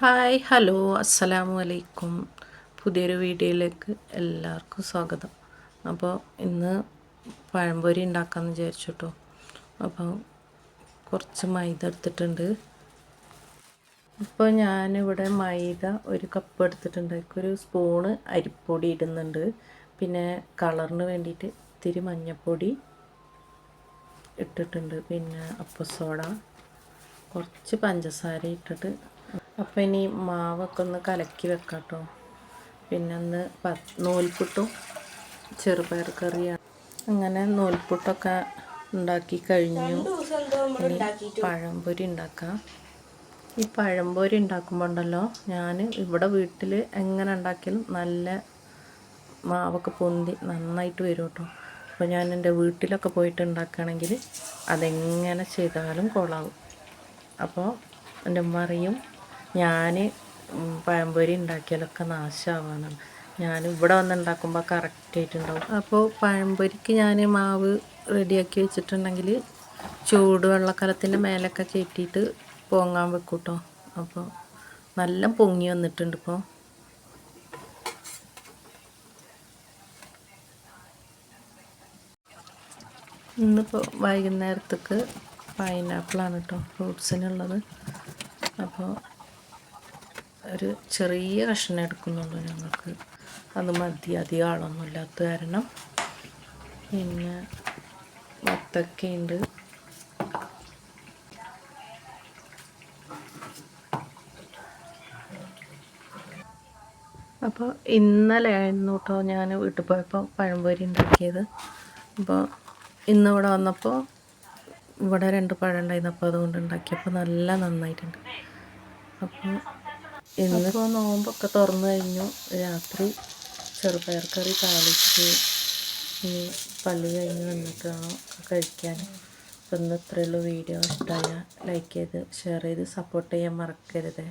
Hi hello അസ്സലാമു അലൈക്കും. പുതിയൊരു വീഡിയോയിലേക്ക് എല്ലാവർക്കും സ്വാഗതം. അപ്പോൾ ഇന്ന് പഴംപൊരി ഉണ്ടാക്കാമെന്ന് വിചാരിച്ചു കേട്ടോ അപ്പോൾ കുറച്ച് മൈദ എടുത്തിട്ടുണ്ട്. ഇപ്പോൾ ഞാനിവിടെ മൈദ ഒരു കപ്പ് എടുത്തിട്ടുണ്ട്. ഒരു സ്പൂണ് അരിപ്പൊടി ഇടുന്നുണ്ട്. പിന്നെ കളറിന് വേണ്ടിയിട്ട് ഇത്തിരി മഞ്ഞൾപ്പൊടി ഇട്ടിട്ടുണ്ട്. പിന്നെ അപ്പസോഡ. കുറച്ച് പഞ്ചസാര ഇട്ടിട്ട് അപ്പോൾ ഇനി മാവൊക്കെ ഒന്ന് കലക്കി വെക്കാം കേട്ടോ പിന്നെ ഒന്ന് പ നൂൽപുട്ടും ചെറുപയർ കറിയാണ്. അങ്ങനെ നൂൽപുട്ടൊക്കെ ഉണ്ടാക്കി കഴിഞ്ഞു. പഴംപൊരി ഉണ്ടാക്കാം. ഈ പഴംപൊരി ഉണ്ടാക്കുമ്പോൾ ഉണ്ടല്ലോ ഞാൻ ഇവിടെ വീട്ടിൽ എങ്ങനെ ഉണ്ടാക്കിയാലും നല്ല മാവൊക്കെ പൊന്തി നന്നായിട്ട് വരും കേട്ടോ അപ്പോൾ ഞാൻ എന്റെ വീട്ടിലൊക്കെ പോയിട്ട് ഉണ്ടാക്കുകയാണെങ്കിൽ അതെങ്ങനെ ചെയ്താലും കൊള്ളാവും. അപ്പോൾ എന്റെ ഉമ്മ അറിയും ഞാൻ പഴംപൊരി ഉണ്ടാക്കിയാലൊക്കെ നാശമാവാണ് ഞാൻ ഇവിടെ വന്ന് ഉണ്ടാക്കുമ്പോൾ കറക്റ്റായിട്ടുണ്ടാവും അപ്പോൾ പഴംപൊരിക്ക് ഞാൻ മാവ് റെഡിയാക്കി വെച്ചിട്ടുണ്ടെങ്കിൽ ചൂടുവെള്ളക്കലത്തിന്റെ മേലൊക്കെ കയറ്റിയിട്ട് പൊങ്ങാൻ വെക്കും കേട്ടോ അപ്പോൾ നല്ല പൊങ്ങി വന്നിട്ടുണ്ട് ഇപ്പോൾ ഇന്നിപ്പോൾ വൈകുന്നേരത്തേക്ക് പൈനാപ്പിളാണ് കേട്ടോ ഫ്രൂട്ട്സിനുള്ളത് അപ്പോൾ ഒരു ചെറിയ കഷ്ണം എടുക്കുന്നുള്ളൂ ഞങ്ങൾക്ക്. അത് മതി അധികം ആളൊന്നും ഇല്ലാത്ത കാരണം. പിന്നെ വത്തക്കയുണ്ട്. അപ്പോൾ ഇന്നലെ ആയിരുന്നു കേട്ടോ ഞാൻ വീട്ടിൽ പോയപ്പോൾ പഴംപൊരി ഉണ്ടാക്കിയത്. അപ്പോൾ ഇന്ന് ഇവിടെ വന്നപ്പോൾ ഇവിടെ രണ്ട് പഴം ഉണ്ടായിരുന്നു. അപ്പോൾ അതുകൊണ്ട് ഉണ്ടാക്കിയപ്പോൾ നല്ല നന്നായിട്ടുണ്ട്. അപ്പോൾ ഇന്നിപ്പോൾ നോമ്പൊക്കെ തുറന്നു കഴിഞ്ഞു. രാത്രി ചെറുപയർ കറി താളിച്ച് ഇനി പള്ളി കഴിഞ്ഞ് വന്നിട്ടാണ് കഴിക്കാൻ. അപ്പോൾ ഇന്ന് ഇത്രയുള്ളൂ വീഡിയോ ഇഷ്ടമായ ലൈക്ക് ചെയ്ത് ഷെയർ ചെയ്ത് സപ്പോർട്ട് ചെയ്യാൻ മറക്കരുത്.